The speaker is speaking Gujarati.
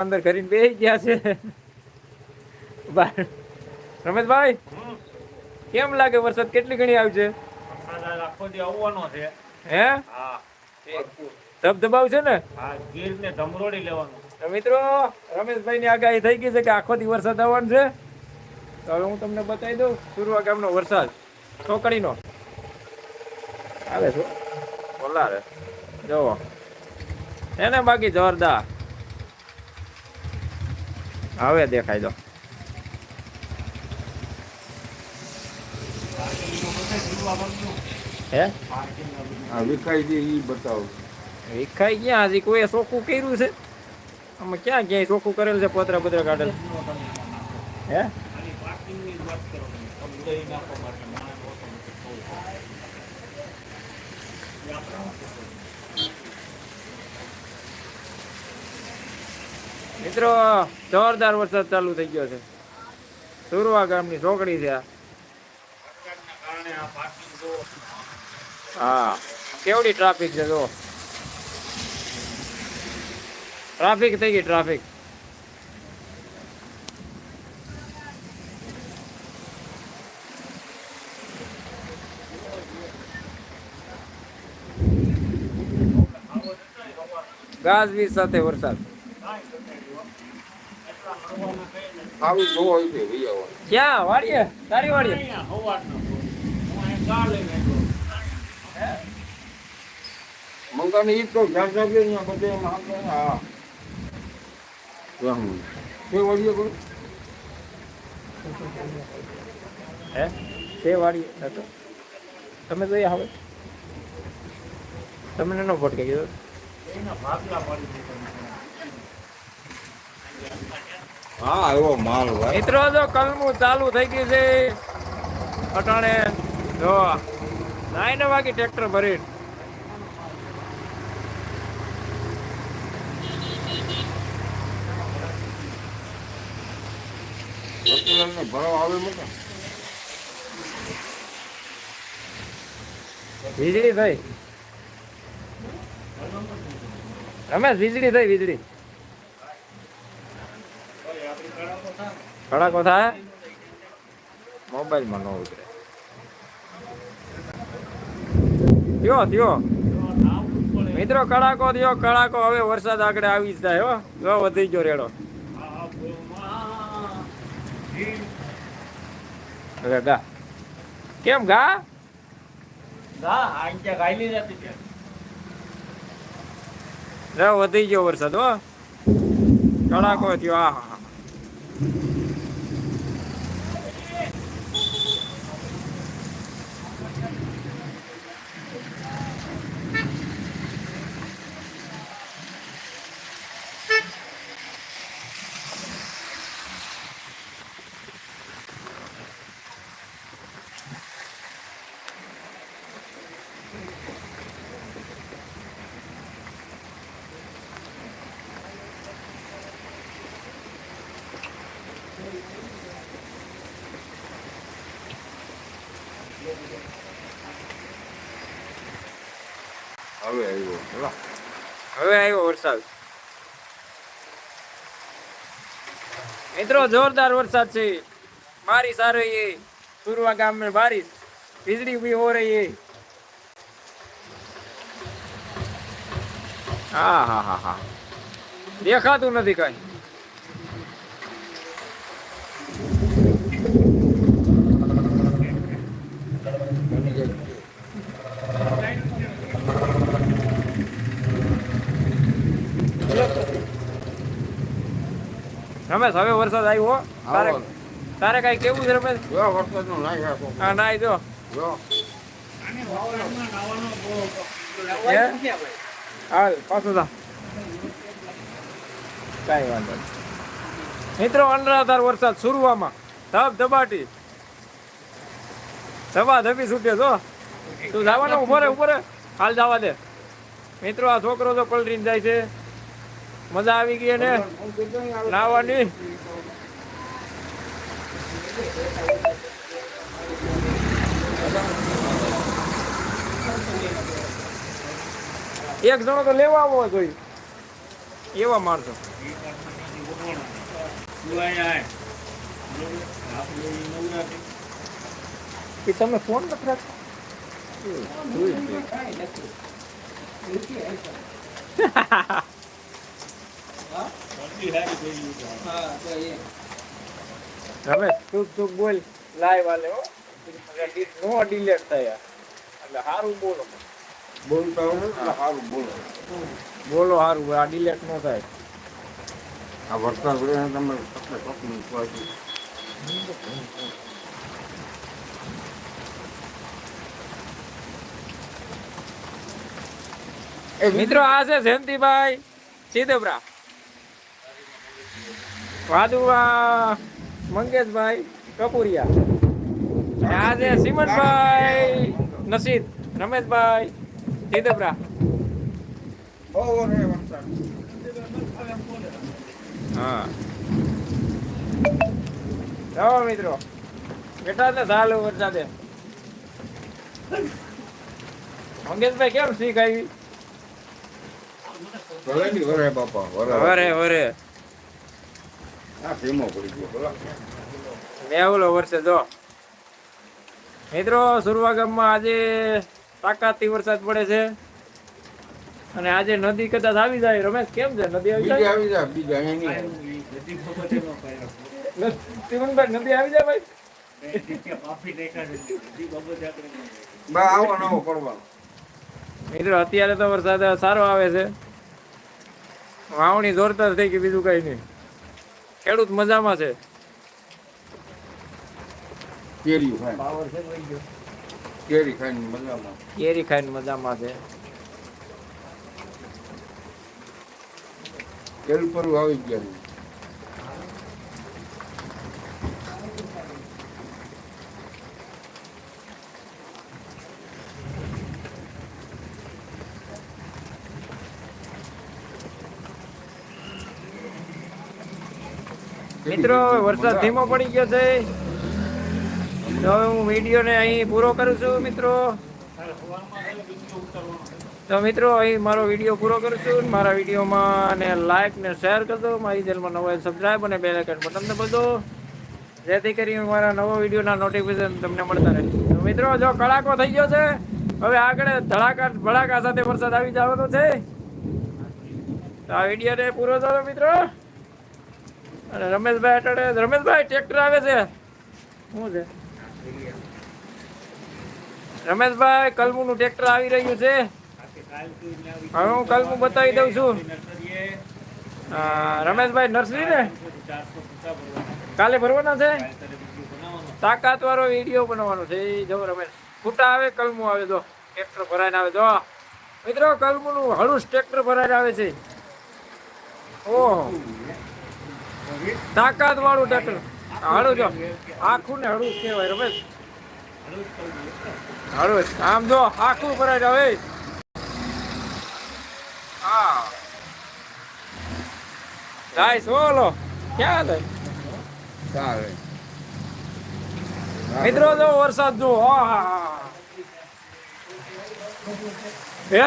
અંદર કરીને બેસી ગયા છે. રમેશભાઈ કેમ લાગે વરસાદ? કેટલી ઘણી આવશે હે? ધબધબાવ છે ને? મિત્રો રમેશભાઈ ની આગાહી થઈ ગઈ છે કે આખો દી વરસાદ આવવાનો છે. તો હવે હું તમને બતાવી દઉં સુરવા ગામનો વરસાદ ચોકડીનો. આવે છો. બોલા રે જોવો એને ને બાકી જોરદાર. હવે દેખાય દો. હે? આ વિકાઈ દે એ બતાવો. વિખાઈ ક્યાં હજી કોઈ ચોખ્ખું કર્યું છે? અમે ક્યાં ક્યાંય ચોખ્ખું કરેલ છે પતરા પતરા કાઢેલ હે ખાલી પાર્કિંગની જ વાત કરો તમે. સમજાવી નાખો માટે માણસ ઓછો નથી થવું. એ આપણે મિત્રો, જોરદાર વરસાદ ચાલુ થઈ ગયો છે. સુરવા ગામની ચોકડી છે હા, કેવડી ટ્રાફિક છે જો ટ્રાફિક થઈ ગઈ, ટ્રાફિક. ગાજવીજ સાથે વરસાદ. આવી જોવો હોય છે ભઈ આવો. ક્યાં? વાડીએ? તારી વાડીએ. મંગાને ઈ તો ધ્યાન રાખજો અહીંયા બધે એમ હા. રામ તે વળીએ કોઈ હે? તે વાડીએ. હતો તમે તો હવે. તમને નો ફટકે કીધું. એના ભાગલા પડી દીધા. હા એવો માલ ભાઈ મિત્રો જો કલમું ચાલુ થઈ ગયું છે. અટાણે જો નાઈને વાગી ટ્રેક્ટર ભરી ભરાવ આવે વીજળી થઈ રમેશ વીજળી થઈ વીજળી. કડાકો થાય મોબાઈલમાં ન ઉતરે. થયો થયો. મિત્રો કડાકો થયો કડાકો. હવે વરસાદ આગળ આવી જ જાય હો. જો વધી ગયો રેડો. હવે ગા કેમ ગા? વધી ગયો વરસાદ હો. કડાકો થયો આ Mm-hmm. હવે આવ્યો બોલો હવે આવ્યો વરસાદ મિત્રો જોરદાર વરસાદ છે બારિશ આ રહી है सुरवा गांव में बारिश बिजली भी हो रही है હા હા હા હા દેખાતું નથી કઈ રમેશ હવે વરસાદ આવ્યો તારે તારે કઈ કેવું છે રમેશ? હા નાઈ જો? હાલ પાછું કઈ વાંધો નહીં. મિત્રો અનરાધાર વરસાદ સુરવામાં ધબ ધબાટી. ધબા ધબી છૂટે જો તું જવાનો ઊભો રે ઊભો રે. હાલ જવા દે. મિત્રો આ છોકરો તો પલરીને જાય છે. મજા આવી ગઈ ને નાવાની એક જણો તો લેવા આવવો જોઈએ એવા માણસો? આપણે એ તમે ફોન નથી રાખતા. હવે તું તું બોલ લાઈવ વાલે હો. નો ડિલેટ થયા. એટલે સારું બોલો. બોલતા હોય એટલે સારું બોલો. બોલો સારું આ ડિલેટ નો થાય. આ વરસાદ પડે ને તમે તમને તકલીફ પડે એ મિત્રો આ છે જયંતિભાઈ સિદ્ધપરા વાદુવા મંગેશભાઈ કપુરિયા. આજે સિમનભાઈ નસીદ રમેશભાઈ સિદ્ધપરા બહુ રે વરસાદ હા. જાઓ મિત્રો. બેટા ને ધાલ વરસાદે મંગેશભાઈ કેમ શીખ આવી? વરે બાપા વરે વરે. આ ધીમો પડી ગયો બોલા. મેહુલો વર્ષે જો. મિત્રો સુરવા ગામમાં આજે તાકાતી વરસાદ પડે છે. અને આજે નદી કદાચ આવી જાય. રમેશ કેમ છે? નદી આવી જાય? આવી બીજા. તિમનભાઈ નદી આવી જાય ભાઈ? મિત્રો અત્યારે તો વરસાદ સારો આવે છે. વાવણી જોરદાર થઈ ગઈ બીજું કઈ નહીં. ખેડૂત મજામાં છે. કેરી કેરી ખાઈને મજામાં. કેરી ખાઈને મજામાં છે. કેરી પર આવી ગયા મિત્રો, વરસાદ ધીમો પડી ગયો છે. તો હવે હું વીડિયો ને અહીં પૂરો કરું છું, મિત્રો. તો મિત્રો, અહીં મારો વીડિયો પૂરો કરું છું. મારા વિડીયોમાં અને લાઈક ને શેર કરજો. મારી ચેનલમાં નવો સબસ્ક્રાઈબ અને બેલ આઇકન બટન દબાવજો. જેથી કરી મારા નવો વિડીયોના નોટિફિકેશન તમને મળતા રહે. તો મિત્રો, જો કડાકો થઈ ગયો છે, હવે આગળ ધડાકા ભડાકા સાથે વરસાદ આવી જવાનો છે. તો આ વિડીયોને પૂરો કરો, મિત્રો. અને રમેશભાઈ અટાડે, રમેશભાઈ ટ્રેક્ટર આવે છે. શું છે? રમેશભાઈ, કલમુનું ટ્રેક્ટર આવી રહ્યું છે. હવે હું કલમું બતાવી દઉં છું. રમેશભાઈ નર્સરી ને? કાલે ભરવાના છે? તાકાત વાળો વીડિયો બનાવવાનો છે. એ જો રમેશ, ફૂટા આવે, કલમું આવે, જો. ટ્રેક્ટર ભરાઈને આવે, જો. મિત્રો, કલમુનું હળું ટ્રેક્ટર ભરાઈને આવે છે. ઓહો. તાકાત વાળું ટ્રેક્ટર હળું જો આખું ને હળું કહેવાય રમેશ હળું. આમ જો આખું ભરાઈને હવે. હા. જાય સોલો ક્યાં ચાલે. મિત્રો જો વરસાદ જો હા. હે?